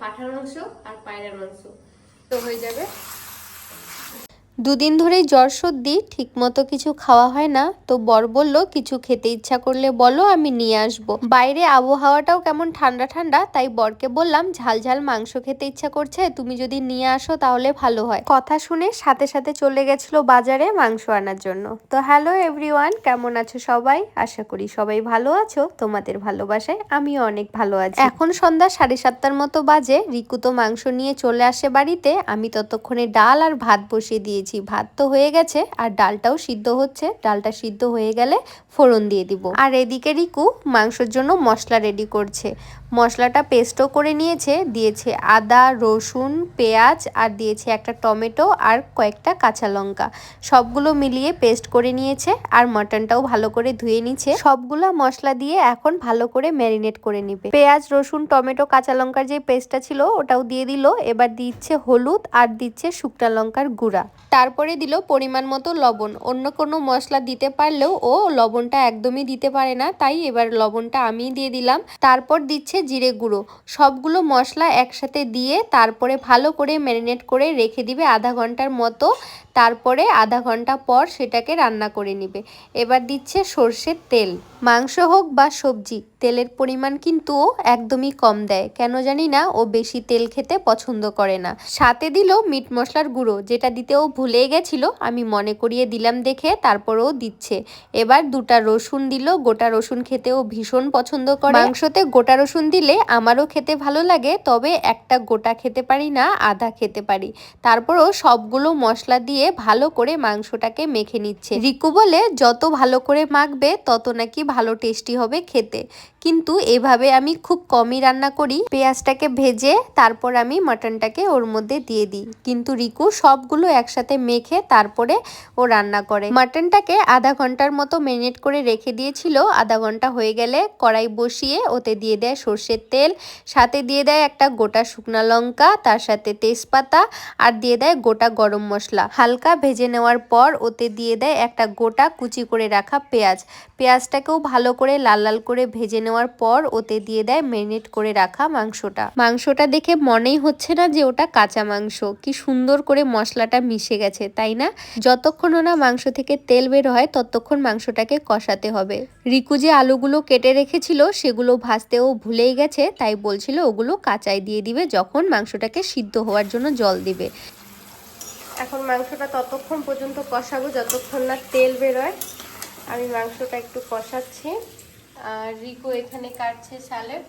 পাঠার মাংস আর পায়রার মাংস। তো হয়ে যাবে দুদিন ধরেই জ্বর সর্দি, ঠিকমতো কিছু খাওয়া হয় না। তো বর বলল, কিছু খেতে ইচ্ছা করলে বলো, আমি নিয়ে আসব। বাইরে আবহাওয়াটাও কেমন ঠান্ডা ঠান্ডা, তাই বরকে বললাম, ঝাল ঝাল মাংস খেতে ইচ্ছা করছে, তুমি যদি নিয়ে আসো তাহলে ভালো হয়। কথা শুনে সাথে সাথে চলে গেছিল বাজারে মাংস আনার জন্য। তো হ্যালো এভরিওয়ান, কেমন আছো সবাই? আশা করি সবাই ভালো আছো। তোমাদের ভালোবাসায় আমিও অনেক ভালো আছি। এখন সন্ধ্যা সাড়ে সাতটার মতো বাজে। রিকু তো মাংস নিয়ে চলে আসে বাড়িতে। আমি ততক্ষণে ডাল আর ভাত বসিয়ে দিয়েছি। ভাত তো হয়ে গেছে আর ডালটাও সিদ্ধ হচ্ছে। ডালটা সিদ্ধ হয়ে গেলে ফোড়ন দিয়ে দিব। আর এদিকে রিকু মাংসের জন্য মশলা রেডি করছে। মশলাটা পেস্টও করে নিয়েছে, দিয়েছে আদা, রসুন, পেঁয়াজ, আর দিয়েছে একটা টমেটো আর কয়েকটা কাঁচা লঙ্কা। সবগুলো মিলিয়ে পেস্ট করে নিয়েছে আর মটনটাও ভালো করে ধুয়ে নিচ্ছে। সবগুলো মশলা দিয়ে এখন ভালো করে ম্যারিনেট করে নিবে। পেঁয়াজ, রসুন, টমেটো, কাঁচা লঙ্কার যে পেস্টটা ছিল ওটাও দিয়ে দিল। এবার দিচ্ছে হলুদ আর দিচ্ছে শুকনা লঙ্কার গুঁড়া। তারপরে দিল পরিমাণ মতো লবণ। অন্য কোনো মশলা দিতে পারলেও ও লবণটা একদমই দিতে পারে না, তাই এবার লবণটা আমি দিয়ে দিলাম। তারপর দিচ্ছে জিরে গুঁড়ো। সবগুলো মশলা একসাথে দিয়ে তারপরে ভালো করে ম্যারিনেট করে রেখে দিবে আধা ঘণ্টার মতো। তারপরে আধা ঘণ্টা পর সেটাকে রান্না করে নিবে। এবার দিচ্ছে সর্ষের তেল। মাংস হোক বা সবজি, তেলের পরিমাণ কিন্তু ও একদমই কম দেয়। কেন জানি না, ও বেশি তেল খেতে পছন্দ করে না। সাথে দিল মিট মশলার গুঁড়ো, যেটা দিতে ও ভুলে গেছিল, আমি মনে করিয়ে দিলাম দেখে তারপরেও দিচ্ছে। এবার দুটা রসুন দিল, গোটা রসুন খেতে ও ভীষণ পছন্দ করে। মাংসতে গোটা রসুন দিলে আমারও খেতে ভালো লাগে, তবে একটা গোটা খেতে পারি না, আধা খেতে পারি। তারপরও সবগুলো মশলা দিয়ে ভালো করে মাংসটাকে মেখে নিচ্ছে। রিকু বলে, যত ভালো করে মাখবে, তত নাকি ভালো টেস্টি হবে খেতে। কিন্তু এভাবে আমি খুব কমই রান্না করি। পেঁয়াজটাকে ভেজে তারপর আমি মাটনটাকে ওর মধ্যে দিয়ে দিই। কিন্তু রিকু সবগুলো একসাথে মেখে তারপরে ও রান্না করে। মাটনটাকে আধা ঘণ্টার মতো ম্যারিনেট করে রেখে দিয়েছিল। আধা ঘণ্টা হয়ে গেলে কড়াই বসিয়ে ওতে দিয়ে দেয় সর্ষের তেল, সাথে দিয়ে দেয় একটা গোটা শুকনা লঙ্কা, তার সাথে তেজপাতা, আর দিয়ে দেয় গোটা গরম মশলা। হালকা ভেজে নেওয়ার পর ওতে দিয়ে দেয় একটা গোটা কুচি করে রাখা পেঁয়াজ। পেঁয়াজটাকেও ভালো করে লাল লাল করে ভেজে নেওয়ার পর ওতে দিয়ে দেয় ম্যারিনেট করে রাখা মাংসটা। মাংসটা দেখে মনেই হচ্ছে না যে ওটা কাঁচা মাংস। কি সুন্দর করে মশলাটা মিশে গেছে, তাই না? যতক্ষণ না মাংস থেকে তেল বের হয়, ততক্ষণ মাংসটাকে কষাতে হবে। রিকু যে আলুগুলো কেটে রেখেছিল, সেগুলো ভাজতেও ভুলেই গেছে, তাই বলছিল ওগুলো কাঁচাই দিয়ে দিবে যখন মাংসটাকে সিদ্ধ হওয়ার জন্য জল দিবে। এখন মাংসটা ততক্ষণ পর্যন্ত কষাবো, যতক্ষণ না তেল বেরোয়। আমি মাংসটা একটু কষাচ্ছি। আর রিকো এখানে কাটছে স্যালাড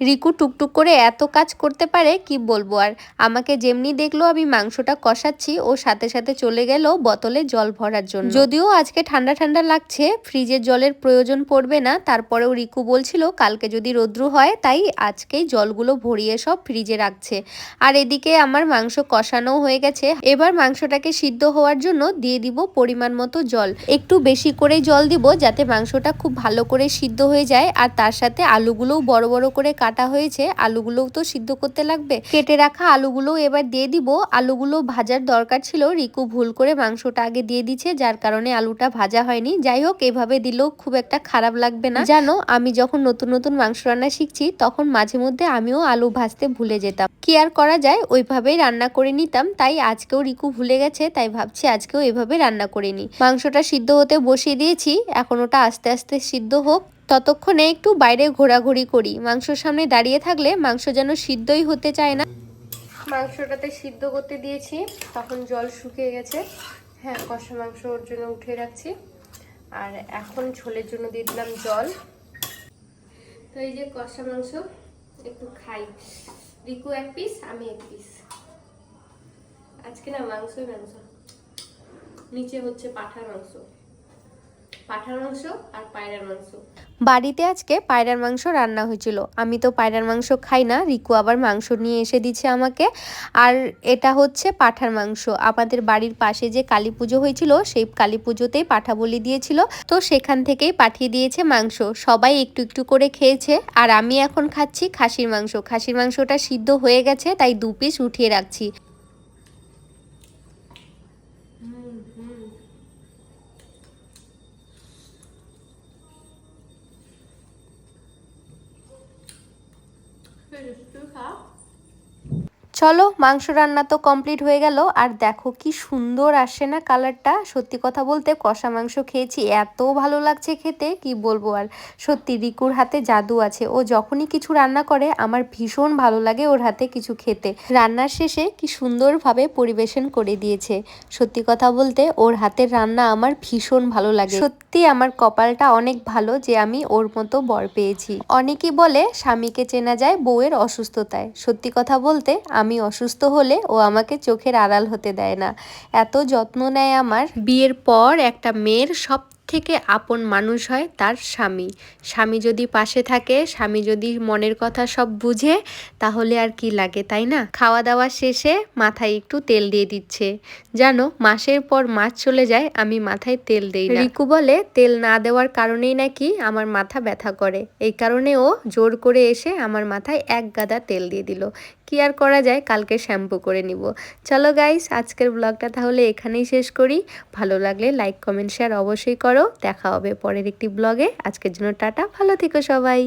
রিকু টুকটুক করে এত কাজ করতে পারে, কি বলব? আর আমাকে যেমনি দেখল আমি মাংসটা কষাচ্ছি, ও সাথে সাথে চলে গেল বোতলে জল ভরার জন্য। যদিও আজকে ঠান্ডা ঠান্ডা লাগছে, ফ্রিজের জলের প্রয়োজন পড়বে না, তারপরেও রিকু বলছিল, কালকে যদি রোদ্রু হয়, তাই আজকেই জলগুলো ভরিয়ে সব ফ্রিজে রাখছে। আর এদিকে আমার মাংস কষানো হয়ে গেছে। এবার মাংসটাকে সিদ্ধ হওয়ার জন্য দিয়ে দিব পরিমাণ মতো জল। একটু বেশি করে জল দিব, যাতে মাংসটা খুব ভালো করে সিদ্ধ হয়ে যায়, আর তার সাথে আলুগুলোও বড় বড় করে হয়েছে, আলুগুলোও তো সিদ্ধ করতে লাগবে। কেটে রাখা আলুগুলো এবার দিয়ে দিব। আলুগুলো ভাজার দরকার ছিল, রিকু ভুল করে মাংসটা আগে দিয়ে দিচ্ছে যার কারণে আলুটা ভাজা হয়নি। যাই হোক, এভাবে দিলেও খুব একটা খারাপ লাগবে না। জানো, আমি যখন নতুন নতুন মাংস রান্না শিখছি, তখন মাঝে মধ্যে আমিও আলু ভাজতে ভুলে যেতাম। কি আর করা যায়? ওইভাবেই রান্না করে নিতাম। তাই আজকেও রিকু ভুলে গেছে, তাই ভাবছি আজকেও এভাবে রান্না করে নিই। মাংসটা সিদ্ধ হতে বসিয়ে দিয়েছি, এখন ওটা আস্তে আস্তে সিদ্ধ হোক। ততক্ষণে একটু বাইরে ঘোরাঘুরি করি। মাংসর সামনে দাঁড়িয়ে থাকলে মাংস যেন সিদ্ধই হতে চায় না। মাংসটাতে সিদ্ধ করতে দিয়েছি, তখন জল শুকিয়ে গেছে। হ্যাঁ কষা মাংস ওর জন্য উঠে রাখছি। আর এখন ঝোলের জন্য দিয়ে দিলাম জল। তো এই যে কষা মাংস, একটু খাই। রিকু এক পিস আমি এক পিস আজকে না মাংসই মাংস। নিচে হচ্ছে পাঠার মাংস। পাঠার মাংস আর পায়রার মাংস। বাড়িতে আজকে পায়রার মাংস রান্না হয়েছিল। আমি তো পায়রার মাংস খাই না রিকু আবার মাংস নিয়ে এসে দিচ্ছে আমাকে। আর এটা হচ্ছে পাঠার মাংস। আমাদের বাড়ির পাশে যে কালী পুজো হয়েছিল সেই কালী পুজোতেই পাঠা বলি দিয়েছিল। তো সেখান থেকেই পাঠিয়ে দিয়েছে মাংস। সবাই একটু একটু করে খেয়েছে। আর আমি এখন খাচ্ছি খাসির মাংস। খাসির মাংসটা সিদ্ধ হয়ে গেছে তাই দু পিস উঠিয়ে রাখছি। üstü ha. চলো, মাংস রান্না তো কমপ্লিট হয়ে গেল। আর দেখো কি সুন্দর আসে না কালারটা সত্যি কথা বলতে কষা মাংস খেয়েছি, এত ভালো লাগছে খেতে, কি বলব আর। সত্যি রিকুর হাতে জাদু আছে। ও যখনই কিছু রান্না করে, আমার ভীষণ ভালো লাগে ওর হাতে কিছু খেতে। রান্নার শেষে কি সুন্দরভাবে পরিবেশন করে দিয়েছে। সত্যি কথা বলতে ওর হাতের রান্না আমার ভীষণ ভালো লাগে। সত্যি আমার কপালটা অনেক ভালো যে আমি ওর মতো বর পেয়েছি। অনেকেই বলে স্বামীকে চেনা যায় বউয়ের অসুস্থতায়। সত্যি কথা বলতে আমি অসুস্থ হলে ও আমাকে চোখের আড়াল হতে দেয় না। এত যত্ন নেয় আমার। বিয়ের পর একটা মেয়ের সব থেকে আপন মানুষ হয় তার স্বামী। স্বামী যদি পাশে থাকে, স্বামী যদি মনের কথা সব বুঝে, তাহলে আর কি লাগে, তাই না? খাওয়া দাওয়া শেষে মাথায় একটু তেল দিয়ে দিচ্ছে। জানো, মাসের পর মাস চলে যায়, আমি মাথায় তেল দেই না। রিকু বলে, তেল না দেওয়ার কারণেই নাকি আমার মাথা ব্যথা করে? এই কারণে ও জোর করে এসে আমার মাথায় এক গাদা তেল দিয়ে দিল। কি আর করা যায়? কালকে শ্যাম্পু করে নিব। চলো গাইস আজকের ব্লগটা তাহলে এখানেই শেষ করি। ভালো লাগলে লাইক কমেন্ট শেয়ার অবশ্যই করো দেখা হবে পরের একটি ব্লগে আজকের জন্য টাটা ভালো থেকো সবাই।